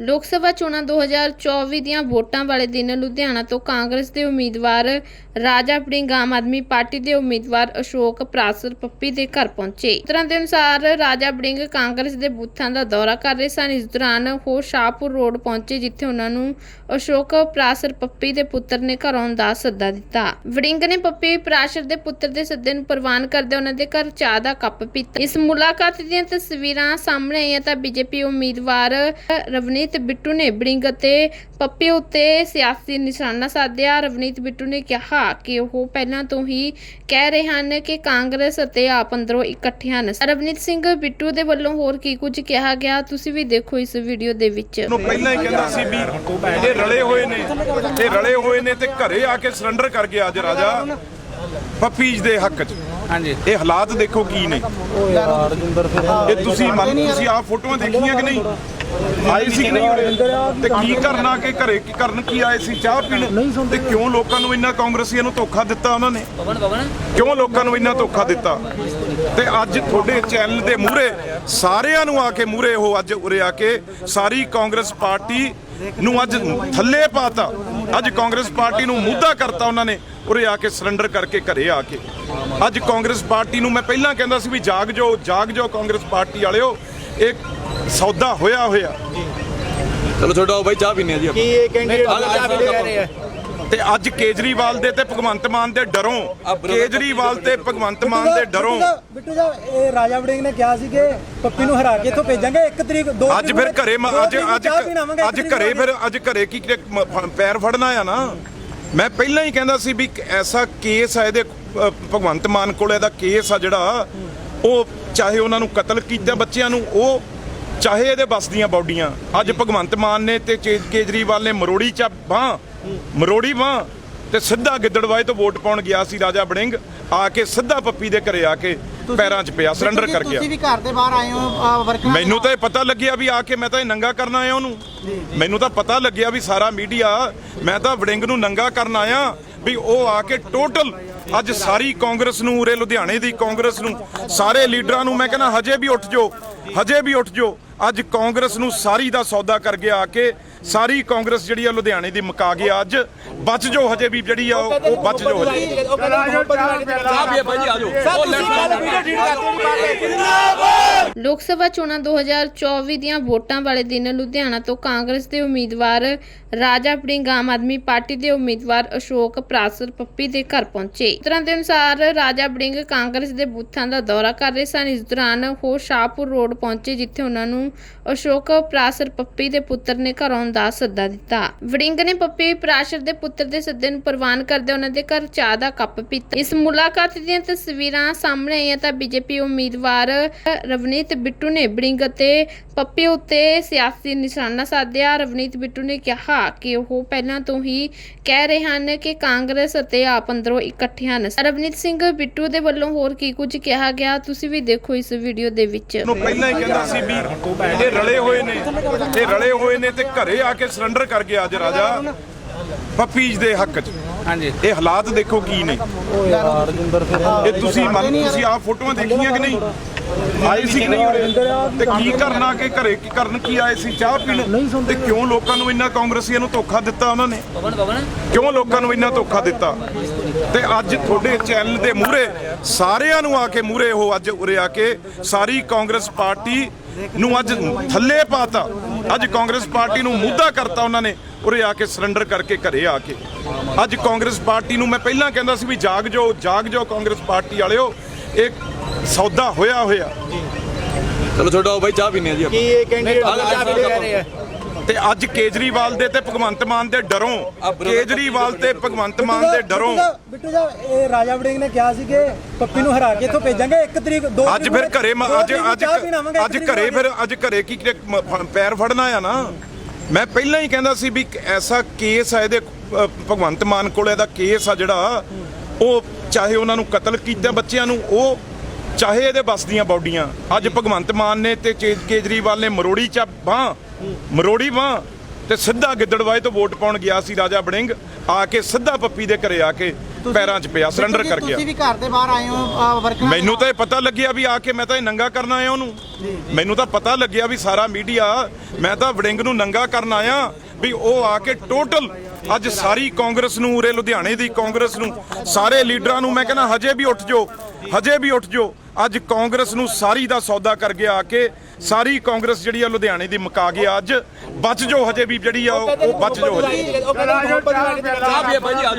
ਲੋਕ ਸਭਾ ਚੋਣਾਂ 2024 ਦੀਆਂ ਵੋਟਾਂ ਵਾਲੇ ਦਿਨ ਲੁਧਿਆਣਾ ਤੋਂ ਕਾਂਗਰਸ ਦੇ ਉਮੀਦਵਾਰ ਰਾਜਾ ਵੜਿੰਗ ਆਮ ਆਦਮੀ ਪਾਰਟੀ ਦੇ ਉਮੀਦਵਾਰ ਅਸ਼ੋਕ ਪ੍ਰਾਸਰ ਪੱਪੀ ਦੇ ਘਰ ਪਹੁੰਚੇ। ਸੂਤਰਾਂ ਦੇ ਅਨੁਸਾਰ ਰਾਜਾ ਵੜਿੰਗ ਕਾਂਗਰਸ ਦੇ ਬੂਥਾਂ ਦਾ ਦੌਰਾ ਕਰ ਰਹੇ ਸਨ। ਇਸ ਦੌਰਾਨ ਉਹ ਸ਼ਾਹਪੁਰ ਰੋਡ ਪਹੁੰਚੇ, ਜਿੱਥੇ ਉਹਨਾਂ ਨੂੰ ਅਸ਼ੋਕ ਪ੍ਰਾਸਰ ਪੱਪੀ ਦੇ ਪੁੱਤਰ ਨੇ ਘਰ ਆਉਣ ਦਾ ਸੱਦਾ ਦਿੱਤਾ। ਵੜਿੰਗ ਨੇ ਪੱਪੀ ਪ੍ਰਾਸਰ ਦੇ ਪੁੱਤਰ ਦੇ ਸੱਦੇ ਨੂੰ ਪ੍ਰਵਾਨ ਕਰਦੇ ਉਹਨਾਂ ਦੇ ਘਰ ਚਾਹ ਦਾ ਕੱਪ ਪੀਤਾ। ਇਸ ਮੁਲਾਕਾਤ ਦੀਆਂ ਤਸਵੀਰਾਂ ਸਾਹਮਣੇ ਆਈਆਂ ਤਾਂ ਬੀਜੇਪੀ ਉਮੀਦਵਾਰ ਰਵਨੀ ਰਵਨੀਤ ਬਿੱਟੂ ਨੇ ਵੜਿੰਗ ਅਤੇ ਪੱਪੀ ਉੱਤੇ ਸਿਆਸੀ ਨਿਸ਼ਾਨਾ ਸਾਧਿਆ। ਰਵਨੀਤ ਬਿੱਟੂ ਨੇ ਕਿਹਾ ਕਿ ਉਹ ਪਹਿਲਾਂ ਤੋਂ ਹੀ ਕਹਿ ਰਹੇ ਹਨ ਕਿ ਕਾਂਗਰਸ ਅਤੇ ਆਪ ਅੰਦਰੋਂ ਇਕੱਠੇ ਹਨ। ਰਵਨੀਤ ਸਿੰਘ ਬਿੱਟੂ ਦੇ ਵੱਲੋਂ ਹੋਰ ਕੀ ਕੁਝ ਕਿਹਾ ਗਿਆ? ਤੁਸੀਂ ਵੀ ਦੇਖੋ ਇਸ ਵੀਡੀਓ ਦੇ ਵਿੱਚ। ਨੂੰ ਪਹਿਲਾਂ ਹੀ ਕਹਿੰਦਾ ਸੀ ਵੀ ਇਹ ਰਲੇ ਹੋਏ ਨੇ ਇਹ ਰਲੇ ਹੋਏ ਨੇ ਤੇ ਘਰੇ ਆ ਕੇ ਸਰੈਂਡਰ ਕਰ ਗਿਆ ਅੱਜ ਰਾਜਾ ਪੱਪੀਜ ਦੇ ਹੱਕ 'ਚ। ਹਾਂਜੀ। ਇਹ ਹਾਲਾਤ ਦੇਖੋ ਕੀ ਨੇ। ਇਹ ਤੁਸੀਂ ਮੰਨ ਤੁਸੀਂ ਆਹ ਫੋਟੋਆਂ ਦੇਖੀਆਂ ਕਿ ਨਹੀਂ? ਆਏ ਸੀ ਕਿ ਨਹੀਂ ਉਰੇ? ਤੇ ਕੀ ਕਰਨਾ ਕਿ ਘਰੇ ਕੀ ਕਰਨ ਕੀ ਆਏ ਸੀ? ਚਾਹ ਪੀਣ? ਤੇ ਕਿਉਂ ਲੋਕਾਂ ਨੂੰ ਇੰਨਾ ਕਾਂਗਰਸੀਆਂ ਨੂੰ ਧੋਖਾ ਦਿੱਤਾ ਉਹਨਾਂ ਨੇ? ਕਿਉਂ ਲੋਕਾਂ ਨੂੰ ਇੰਨਾ ਧੋਖਾ ਦਿੱਤਾ? ਤੇ ਅੱਜ ਤੁਹਾਡੇ ਚੈਨਲ ਦੇ ਮੂਹਰੇ ਸਾਰਿਆਂ ਨੂੰ ਆ ਕੇ ਮੂਹਰੇ ਉਹ ਅੱਜ ਉਰੇ ਆ ਕੇ ਸਾਰੀ ਕਾਂਗਰਸ ਪਾਰਟੀ ਨੂੰ ਅੱਜ ਥੱਲੇ ਪਾਤਾ। ਅੱਜ ਕਾਂਗਰਸ ਪਾਰਟੀ ਨੂੰ ਮੁੱਦਾ ਕਰਤਾ ਉਹਨਾਂ ਨੇ ਉਰੇ ਆ ਕੇ ਸਰੈਂਡਰ ਕਰਕੇ ਘਰੇ ਆ ਕੇ। ਅੱਜ ਕਾਂਗਰਸ ਪਾਰਟੀ ਨੂੰ ਮੈਂ ਪਹਿਲਾਂ ਕਹਿੰਦਾ ਸੀ ਵੀ ਜਾਗ ਜਾਓ ਜਾਗ ਜਾਓ ਕਾਂਗਰਸ ਪਾਰਟੀ ਵਾਲਿਓ। ਇਹ ਸੌਦਾ ਹੋਇਆ ਹੋਇਆ। ਚਲੋ ਛੋਟਾ ਬਾਈ ਚਾਹ ਪੀਨੇ ਆ ਜੀ ਆਪਾਂ। ਕੀ ਇਹ ਕੈਂਡੀਡੇਟ ਆ ਜਾ, ਚਾਹ ਪੀ ਕੇ ਕਹਿ ਰਹੇ ਆ। ਤੇ ਅੱਜ ਕੇਜਰੀਵਾਲ ਦੇ ਤੇ ਭਗਵੰਤ ਮਾਨ ਦੇ ਡਰੋਂ। ਕੇਜਰੀਵਾਲ ਤੇ ਭਗਵੰਤ ਮਾਨ ਦੇ ਡਰੋਂ। ਬਿੱਟੂ ਜਾ ਇਹ ਰਾਜਾ ਵੜਿੰਗ ਨੇ ਕਿਹਾ ਸੀ ਕਿ ਪੱਪੀ ਨੂੰ ਹਰਾ ਕੇ ਇੱਥੋਂ ਭੇਜਾਂਗੇ। ਇੱਕ ਤਰੀਕ ਦੋ ਅੱਜ ਤਰੀਕ ਫਿਰ ਨੂੰ- ਘਰੇ ਮ- ਦੋ ਅੱਜ ਤਰੀਕ ਨੂੰ ਅੱਜ ਚਾਹ ਪੀਣ ਆਵਾਂਗੇ, ਇੱਕ ਅੱਜ ਤਰੀਕ ਘਰੇ ਫਿਰ ਅੱਜ ਘਰੇ ਕੀ ਕੀ ਮ- ਫ- ਪੈਰ ਫੜਨਾ ਆ ਨਾ? ਮੈਂ ਪਹਿਲਾਂ ਹੀ ਕਹਿੰਦਾ ਸੀ ਵੀ ਇੱਕ ਐਸਾ ਕੇਸ ਆ ਇਹਦੇ ਅ, ਭਗਵੰਤ ਮਾਨ ਕੋਲ ਇਹਦਾ ਕੇਸ ਆ ਜਿਹੜਾ ਉਹ ਚਾਹੇ ਉਹਨਾਂ ਨੂੰ ਕਤਲ ਕੀਤਾ ਬੱਚਿਆਂ ਨੂੰ ਉਹ ਚਾਹੇ ਇਹਦੇ ਬਸ ਦੀਆਂ ਬਾਡੀਆਂ। ਅੱਜ ਭਗਵੰਤ ਮਾਨ ਨੇ ਤੇ ਕੇਜਰੀਵਾਲ ਨੇ ਮਰੋੜੀ ਚ ਬਾਹ ਮਰੋੜੀ ਬਾਹ ਤੇ ਸਿੱਧਾ ਗਿੱਦੜਵਾਏ ਤੋਂ ਵੋਟ ਪਾਉਣ ਗਿਆ ਸੀ ਰਾਜਾ ਵੜਿੰਗ ਆ ਕੇ ਸਿੱਧਾ ਪੱਪੀ ਦੇ ਘਰੇ ਆ ਕੇ ਪੈਰਾਂ 'ਚ ਪਿਆ ਸਰੈਂਡਰ ਕਰ ਗਿਆ। ਤੁਸੀਂ ਵੀ ਘਰ ਦੇ ਬਾਹਰ ਆਏ ਹੋ ਵਰਕਰ ਮੈਨੂੰ ਤਾਂ ਇਹ ਪਤਾ ਲੱਗਿਆ ਵੀ ਆ ਕੇ ਮੈਂ ਤਾਂ ਇਹ ਨੰਗਾ ਕਰਨ ਆਇਆ ਉਹਨੂੰ। ਮੈਨੂੰ ਤਾਂ ਪਤਾ ਲੱਗਿਆ ਵੀ ਸਾਰਾ ਮੀਡੀਆ ਮੈਂ ਤਾਂ ਵੜਿੰਗ ਨੂੰ ਨੰਗਾ ਕਰਨ ਆਇਆ ਵੀ ਉਹ ਆ ਕੇ ਟੋਟਲ ਅੱਜ ਸਾਰੀ ਕਾਂਗਰਸ ਨੂੰ ਉਰੇ ਲੁਧਿਆਣੇ ਦੀ ਕਾਂਗਰਸ ਨੂੰ ਸਾਰੇ ਲੀਡਰਾਂ ਨੂੰ ਮੈਂ ਕਹਿੰਦਾ ਹਜੇ ਵੀ ਉੱਠ ਜਾਓ ਹਜੇ ਵੀ ਉੱਠ ਜਾਓ। ਅੱਜ ਕਾਂਗਰਸ ਨੂੰ ਸਾਰੀ ਦਾ ਸੌਦਾ ਕਰ ਗਿਆ ਆ ਕੇ ਸਾਰੀ ਕਾਂਗਰਸ ਜਿਹੜੀ ਆ ਲੁਧਿਆਣੇ ਦੀ ਮੁਕਾ ਗਿਆ ਅੱਜ ਬਚ ਜਾਓ ਹਜੇ ਵੀ ਜਿਹੜੀ ਆ ਉਹ ਬਚ ਹਜੇ। ਜੀ ਲੈਫਟ ਲੋਕ ਸਭਾ ਚੋਣਾਂ 2024 ਦੀਆਂ ਵੋਟਾਂ ਵਾਲੇ ਦਿਨ ਲੁਧਿਆਣਾ ਤੋਂ ਕਾਂਗਰਸ ਦੇ ਉਮੀਦਵਾਰ ਰਾਜਾ ਵੜਿੰਗ ਆਮ ਆਦਮੀ ਪਾਰਟੀ ਦੇ ਉਮੀਦਵਾਰ ਅਸ਼ੋਕ ਪ੍ਰਾਸਰ ਪੱਪੀ ਦੇ ਘਰ ਪਹੁੰਚੇ। ਸੂਤਰਾਂ ਦੇ ਅਨੁਸਾਰ ਰਾਜਾ ਵੜਿੰਗ ਕਾਂਗਰਸ ਦੇ ਬੂਥਾਂ ਦਾ ਦੌਰਾ ਕਰ ਰਹੇ ਸਨ। ਇਸ ਦੌਰਾਨ ਉਹ ਸ਼ਾਹਪੁਰ ਰੋਡ ਪਹੁੰਚੇ ਜਿੱਥੇ ਉਹਨਾਂ ਨੂੰ ਅਸ਼ੋਕ ਪ੍ਰਾਸਰ ਪੱਪੀ ਦੇ ਪੁੱਤਰ ਨੇ ਘਰ ਦਾ ਸੱਦਾ ਦਿੱਤਾ। ਵੜਿੰਗ ਨੇ ਪੱਪੀ ਪ੍ਰਾਸਰ ਦੇ ਪੁੱਤਰ ਦੇ ਸੱਦੇ ਨੂੰ ਪ੍ਰਵਾਨ ਕਰਦੇ ਉਹਨਾਂ ਦੇ ਘਰ ਚਾਹ ਦਾ ਕੱਪ ਪੀਤਾ। ਇਸ ਮੁਲਾਕਾਤ ਦੀਆਂ ਤਸਵੀਰਾਂ ਸਾਹਮਣੇ ਆਈਆਂ ਤਾਂ ਬੀਜੇਪੀ ਉਮੀਦਵਾਰ ਰਵਨੀਤ ਬਿੱਟੂ ਨੇ ਵੜਿੰਗ ਅਤੇ ਪੱਪੀ ਉੱਤੇ ਸਿਆਸੀ ਨਿਸ਼ਾਨਾ ਸਾਧਿਆ। ਰਵਨੀਤ ਬਿੱਟੂ ਨੇ ਕਿਹਾ ਕਿ ਉਹ ਪਹਿਲਾਂ ਤੋਂ ਹੀ ਕਹਿ ਰਹੇ ਹਨ ਕਿ ਕਾਂਗਰਸ ਅਤੇ ਆਪ ਅੰਦਰੋਂ ਇਕੱਠੇ ਹਨ। ਰਵਨੀਤ ਸਿੰਘ ਬਿੱਟੂ ਦੇ ਵੱਲੋਂ ਹੋਰ ਕੀ ਕੁਝ ਕਿਹਾ ਗਿਆ, ਤੁਸੀਂ ਵੀ ਦੇਖੋ ਇਸ ਵੀਡੀਓ ਦੇ ਵਿੱਚ। ਨੂੰ ਪਹਿਲਾਂ ਹੀ ਕਹਿੰਦਾ ਸੀ ਵੀ ਇਹ ਰਲੇ ਹੋਏ ਨੇ, ਇਹ ਰਲੇ ਹੋਏ ਨੇ ਤੇ ਘਰੇ ਆ ਕੇ ਸਰੈਂਡਰ ਕਰ ਗਿਆ ਅੱਜ ਰਾਜਾ। ਪੱਪੀਜ ਦੇ ਹੱਕ 'ਚ। ਹਾਂਜੀ। ਇਹ ਹਾਲਾਤ ਦੇਖੋ ਕੀ ਨੇ। ਇਹ ਤੁਸੀਂ ਮੰਨ ਤੁਸੀਂ ਆਹ ਫੋਟੋਆਂ ਦੇਖੀਆਂ ਕਿ ਨਹੀਂ? ਆਏ ਸੀ ਕਿ ਨਹੀਂ ਉਰੇ? ਤੇ ਕੀ ਕਰਨਾ ਕਿ ਘਰੇ ਕੀ ਕਰਨ ਕੀ ਆਏ ਸੀ? ਚਾਹ ਪੀਣ? ਤੇ ਕਿਉਂ ਲੋਕਾਂ ਨੂੰ ਇੰਨਾ ਕਾਂਗਰਸੀਆਂ ਨੂੰ ਧੋਖਾ ਦਿੱਤਾ ਉਹਨਾਂ ਨੇ? ਪਵਨ ਪਵਨ ਕਿਉਂ ਲੋਕਾਂ ਨੂੰ ਇੰਨਾ ਧੋਖਾ ਦਿੱਤਾ? ਤੇ ਅੱਜ ਤੁਹਾਡੇ ਚੈਨਲ ਦੇ ਮੂਹਰੇ ਸਾਰਿਆਂ ਨੂੰ ਆ ਕੇ ਮੂਹਰੇ ਉਹ ਅੱਜ ਉਰੇ ਆ ਕੇ ਸਾਰੀ ਕਾਂਗਰਸ ਪਾਰਟੀ ਨੂੰ ਅੱਜ ਥੱਲੇ ਪਾਤਾ। ਅੱਜ ਕਾਂਗਰਸ ਪਾਰਟੀ ਨੂੰ ਮੁੱਦਾ ਕਰਤਾ ਉਹਨਾਂ ਨੇ ਉਰੇ ਆ ਕੇ ਸਰੈਂਡਰ ਕਰਕੇ ਘਰੇ ਆ ਕੇ। ਅੱਜ ਕਾਂਗਰਸ ਪਾਰਟੀ ਨੂੰ ਮੈਂ ਪਹਿਲਾਂ ਕਹਿੰਦਾ ਸੀ ਵੀ ਜਾਗ ਜਾਓ ਜਾਗ ਜਾਓ ਕਾਂਗਰਸ ਪਾਰਟੀ ਵਾਲਿਓ। ਇਹ ਸੌਦਾ ਹੋਇਆ ਹੋਇਆ। ਚਲੋ ਛੋਟਾ ਬਾਈ ਚਾਹ ਪੀਨੇ ਆ ਜੀ ਕੀ ਇਹ ਕੈਂਡੀਡੇਟ ਚਾਹ ਪੀ ਰਹੇ ਆ। ਤੇ ਅੱਜ ਕੇਜਰੀਵਾਲ ਦੇ ਤੇ ਭਗਵੰਤ ਮਾਨ ਦੇ ਡਰੋਂ। ਕੇਜਰੀਵਾਲ ਤੇ ਭਗਵੰਤ ਮਾਨ ਦੇ ਡਰੋਂ। ਬਿੱਟੂ ਜਾ ਇਹ ਰਾਜਾ ਵੜਿੰਗ ਨੇ ਕਿਹਾ ਸੀ ਕਿ ਪੱਪੀ ਨੂੰ ਹਰਾ ਕੇ ਇੱਥੋਂ ਭੇਜਾਂਗੇ। ਇੱਕ ਤਰੀਕ ਦੋ ਅੱਜ ਤਰੀਕ ਫਿਰ ਨੂੰ- ਘਰੇ ਅੱਜ ਨੂੰ ਅੱਜ ਅੱਜ ਘਰੇ ਨੂੰ ਫਿਰ ਅੱਜ ਘਰੇ ਕੀ ਪੈਰ ਫੜਨਾ ਆ ਨਾ? ਮੈਂ ਪਹਿਲਾਂ ਹੀ ਕਹਿੰਦਾ ਸੀ ਵੀ ਐਸਾ ਕੇਸ ਆ ਇਹਦੇ ਭਗਵੰਤ ਮਾਨ ਕੋਲ ਇਹਦਾ ਕੇਸ ਆ ਜਿਹੜਾ ਉਹ ਚਾਹੇ ਉਹਨਾਂ ਨੂੰ ਕਤਲ ਕੀਤਾ ਬੱਚਿਆਂ ਨੂੰ ਉਹ ਚਾਹੇ ਇਹਦੇ ਬਸ ਦੀਆਂ ਬਾਡੀਆਂ। ਅੱਜ ਭਗਵੰਤ ਮਾਨ ਨੇ ਤੇ ਕੇਜਰੀਵਾਲ ਨੇ ਮਰੋੜੀ ਚ ਬਾਹ ਮਰੋੜੀ ਬਾਹ ਤੇ ਸਿੱਧਾ ਗਿੱਦੜਵਾਏ ਤੋਂ ਵੋਟ ਪਾਉਣ ਗਿਆ ਸੀ ਰਾਜਾ ਵੜਿੰਗ ਆ ਕੇ ਸਿੱਧਾ ਪੱਪੀ ਦੇ ਘਰੇ ਆ ਕੇ ਪੈਰਾਂ 'ਚ ਪਿਆ ਸਰੈਂਡਰ ਕਰ ਗਿਆ। ਤੁਸੀਂ ਵੀ ਘਰ ਦੇ ਬਾਹਰ ਆਏ ਹੋ ਵਰਕਰਾਂ ਮੈਨੂੰ ਤਾਂ ਇਹ ਪਤਾ ਲੱਗਿਆ ਵੀ ਆ ਕੇ ਮੈਂ ਤਾਂ ਇਹ ਨੰਗਾ ਕਰਨ ਆਇਆ ਉਹਨੂੰ। ਮੈਨੂੰ ਤਾਂ ਪਤਾ ਲੱਗਿਆ ਵੀ ਸਾਰਾ ਮੀਡੀਆ ਮੈਂ ਤਾਂ ਵੜਿੰਗ ਨੂੰ ਨੰਗਾ ਕਰਨ ਆਇਆ ਵੀ ਉਹ ਆ ਕੇ ਟੋਟਲ ਅੱਜ ਸਾਰੀ ਕਾਂਗਰਸ ਨੂੰ ਉਰੇ ਲੁਧਿਆਣੇ ਦੀ ਕਾਂਗਰਸ ਨੂੰ ਸਾਰੇ ਲੀਡਰਾਂ ਨੂੰ ਮੈਂ ਕਹਿੰਦਾ ਹਜੇ ਵੀ ਉੱਠ ਜਾਓ ਹਜੇ ਵੀ ਉੱਠ ਜਾਓ। ਅੱਜ ਕਾਂਗਰਸ ਨੂੰ ਸਾਰੀ ਦਾ ਸੌਦਾ ਕਰ ਗਿਆ ਆ ਕੇ ਸਾਰੀ ਕਾਂਗਰਸ ਜਿਹੜੀ ਆ ਲੁਧਿਆਣੇ ਦੀ ਮੁਕਾ ਗਿਆ ਅੱਜ ਬਚ ਜਾਓ ਹਜੇ ਵੀ ਜਿਹੜੀ ਆ ਉਹ ਬਚ ਹਜੇ। ਸਾਹਿਬ ਇਹ ਭਾਈ ਜੀ ਆ